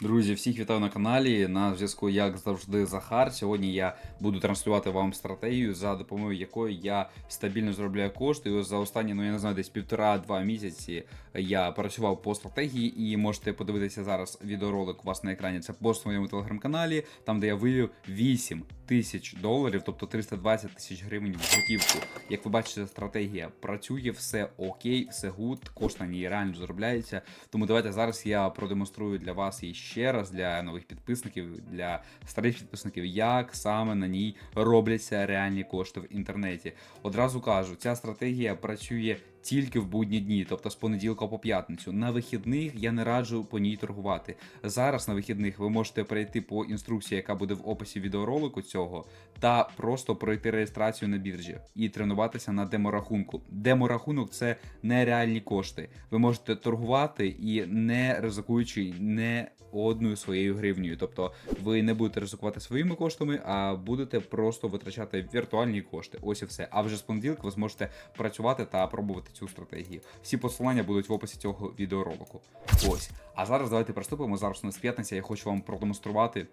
Друзі, всіх вітаю на каналі. На зв'язку, як завжди, Захар. Сьогодні я буду транслювати вам стратегію, за допомогою якої я стабільно заробляю кошти. І ось за останні, ну я не знаю, десь півтора-два місяці я працював по стратегії, і можете подивитися зараз відеоролик у вас на екрані. Це пост в моєму телеграм-каналі, там де я вивів 8 тисяч доларів, тобто 320 тисяч гривень в готівку. Як ви бачите, стратегія працює, все окей, все гуд, кошти на ній реально заробляється. Тому давайте зараз я продемонструю для вас і ще раз для нових підписників, для старих підписників, як саме на ній робляться реальні кошти в інтернеті. Одразу кажу, ця стратегія працює тільки в будні дні, тобто з понеділка по п'ятницю. На вихідних я не раджу по ній торгувати. Зараз на вихідних ви можете перейти по інструкції, яка буде в описі відеоролику цього, та просто пройти реєстрацію на біржі і тренуватися на деморахунку. Деморахунок це нереальні кошти. Ви можете торгувати і не ризикуючи не одною своєю гривнею. Тобто ви не будете ризикувати своїми коштами, а будете просто витрачати віртуальні кошти. Ось і все. А вже з понеділка ви зможете працювати та пробувати цю стратегію. Всі посилання будуть в описі цього відеоролику. Ось. А зараз давайте приступимо. Зараз у нас п'ятниця. Я хочу вам продемонструвати,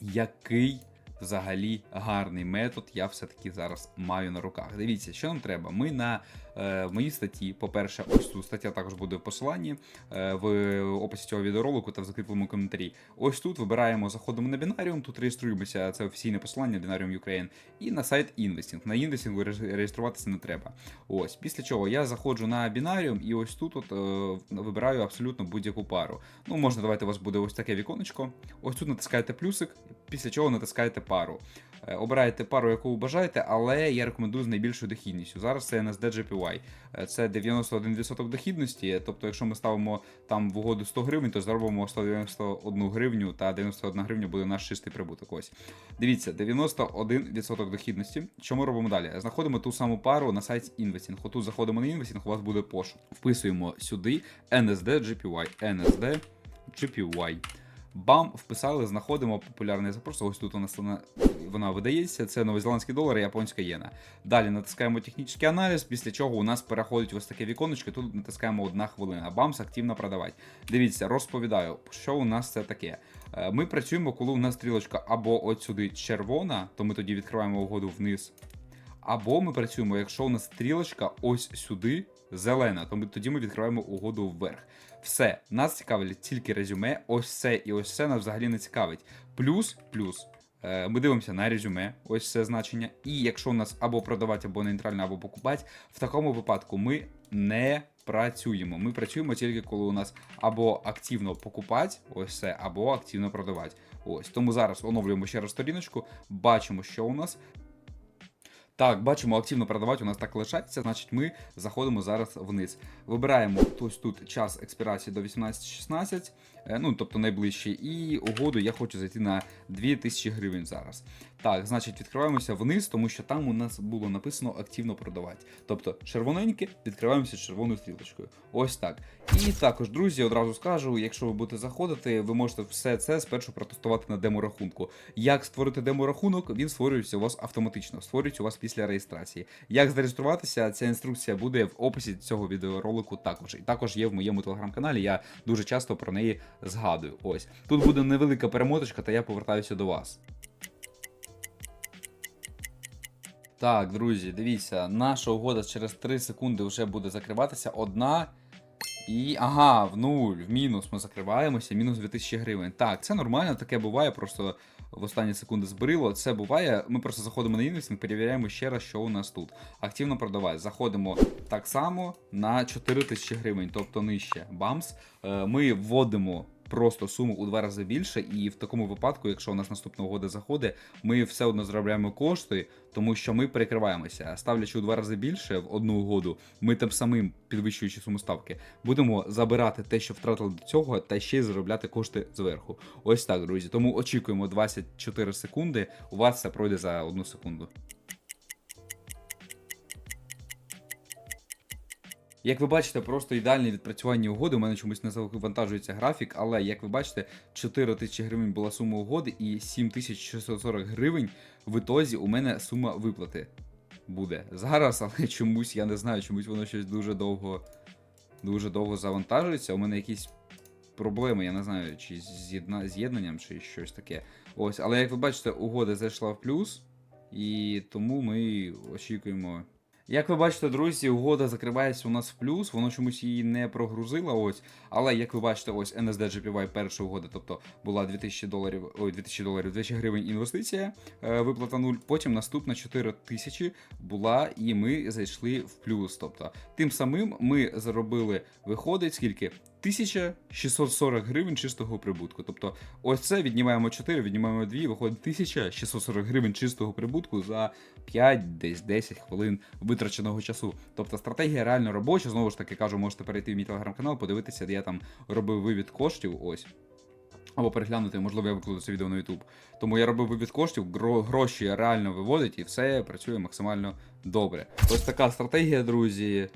який взагалі гарний метод я все-таки зараз маю на руках. Дивіться, що нам треба. Ми на е, моїй статті, по-перше, ось тут стаття також буде в посиланні е, в описі цього відеоролику та в закріпленому коментарі. Ось тут вибираємо, заходимо на бінаріум, тут реєструємося, це офіційне посилання Binarium Ukraine, і на сайт інвестінг. На інвестінгу реєструватися не треба. Ось, після чого я заходжу на бінаріум і ось тут от, е, вибираю абсолютно будь-яку пару. Ну, можна, давайте у вас буде ось таке віконечко. Ось тут натискаєте плюсик, після чого натискаєте пару. Е, Обираєте пару, яку ви бажаєте, але я рекомендую з найбільшою дохідністю. Зараз це NSD GPY. Е, Це 91% дохідності. Тобто, якщо ми ставимо там в угоду 100 гривень, то заробимо 191 гривню та 91 гривня буде наш чистий прибуток. Ось. Дивіться, 91% дохідності. Що ми робимо далі? Знаходимо ту саму пару на сайті Investing. Отут заходимо на Investing, у вас буде пошук. Вписуємо сюди NSD GPY. NSD GPY. Бам, вписали, знаходимо популярний запрос. Ось тут у нас вона, вона видається. Це новозеландський долар і японська єна. Далі натискаємо технічний аналіз, після чого у нас переходить ось таке віконечко. Тут натискаємо одна хвилина. Бамс активно продавати. Дивіться, розповідаю, що у нас це таке. Е, Ми працюємо, коли у нас стрілочка або от сюди червона, то ми тоді відкриваємо угоду вниз. Або ми працюємо, якщо у нас стрілочка ось сюди зелена, то ми тоді ми відкриваємо угоду вверх. Все, нас цікавить тільки резюме, ось це і ось це нас взагалі не цікавить. Плюс, плюс. е, Ми дивимося на резюме, ось це значення. І якщо у нас або продавати, або нейтрально, або покупати, в такому випадку ми не працюємо. Ми працюємо тільки коли у нас або активно покупати, ось це, або активно продавати. Ось тому зараз оновлюємо ще раз сторіночку, бачимо, що у нас. Так, бачимо, активно продавати у нас так лишається, значить ми заходимо зараз вниз. Вибираємо ось тут час експірації до 18.16, е, ну тобто найближчий, і угоду я хочу зайти на 2000 гривень зараз. Так, значить, відкриваємося вниз, тому що там у нас було написано активно продавати. Тобто червоненьке, відкриваємося червоною стрілочкою. Ось так. І також, друзі, одразу скажу, якщо ви будете заходити, ви можете все це спершу протестувати на деморахунку. Як створити деморахунок, він створюється у вас автоматично, створюється у вас після реєстрації. Як зареєструватися, ця інструкція буде в описі цього відеоролику також. І також є в моєму телеграм-каналі. Я дуже часто про неї згадую. Ось тут буде невелика перемоточка, та я повертаюся до вас. Так, друзі, дивіться, наша угода через 3 секунди вже буде закриватися. Одна. І. Ага, в нуль, в мінус ми закриваємося, мінус 2000 гривень. Так, це нормально, таке буває, просто в останні секунди збрило. Це буває. Ми просто заходимо на інвестинг, перевіряємо ще раз, що у нас тут. Активно продавай. Заходимо так само на 4000 гривень, тобто нижче. Бамс. Е, Ми вводимо. Просто суму у два рази більше, і в такому випадку, якщо у нас наступна угода заходить, ми все одно заробляємо кошти, тому що ми перекриваємося. Ставлячи у два рази більше в одну угоду, ми тим самим підвищуючи суму ставки, будемо забирати те, що втратили до цього, та ще й заробляти кошти зверху. Ось так, друзі. Тому очікуємо 24 секунди. У вас це пройде за одну секунду. Як ви бачите, просто ідеальне відпрацювання угоди. У мене чомусь не завантажується графік, але як ви бачите, 4 тисячі гривень була сума угоди, і 7640 гривень в ітозі у мене сума виплати буде. Зараз, але чомусь, я не знаю, чомусь воно щось дуже довго дуже довго завантажується. У мене якийсь проблеми, я не знаю, чи з'єднанням, чи щось таке. Ось, але як ви бачите, угода зайшла в плюс, і тому ми очікуємо. Як ви бачите, друзі, угода закривається у нас в плюс, воно чомусь її не прогрузило. Ось, але як ви бачите, ось NSD GPY перша угода, тобто була 2000 доларів, ой, 2000 доларів, 2000 гривень інвестиція, е, виплата 0. Потім наступна 4000 була, і ми зайшли в плюс. Тобто, тим самим ми заробили, виходить скільки? 1640 гривень чистого прибутку. Тобто, ось це віднімаємо 4, віднімаємо 2, виходить 1640 гривень чистого прибутку за 5, десь 10 хвилин витраченого часу. Тобто стратегія реально робоча. Знову ж таки кажу, можете перейти в мій телеграм-канал, подивитися, де я там робив вивід коштів. Ось. Або переглянути, можливо, я викладу це відео на YouTube. Тому я робив вивід коштів, гро- гроші реально виводить і все працює максимально добре. Ось така стратегія, друзі.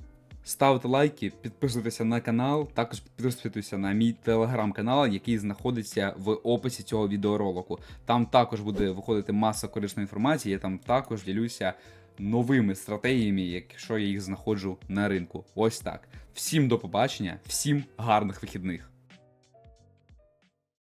Ставте лайки, підписуйтеся на канал, також підписуйтеся на мій телеграм-канал, який знаходиться в описі цього відеоролику. Там також буде виходити маса корисної інформації. Я там також ділюся новими стратегіями, якщо я їх знаходжу на ринку. Ось так. Всім до побачення, всім гарних вихідних.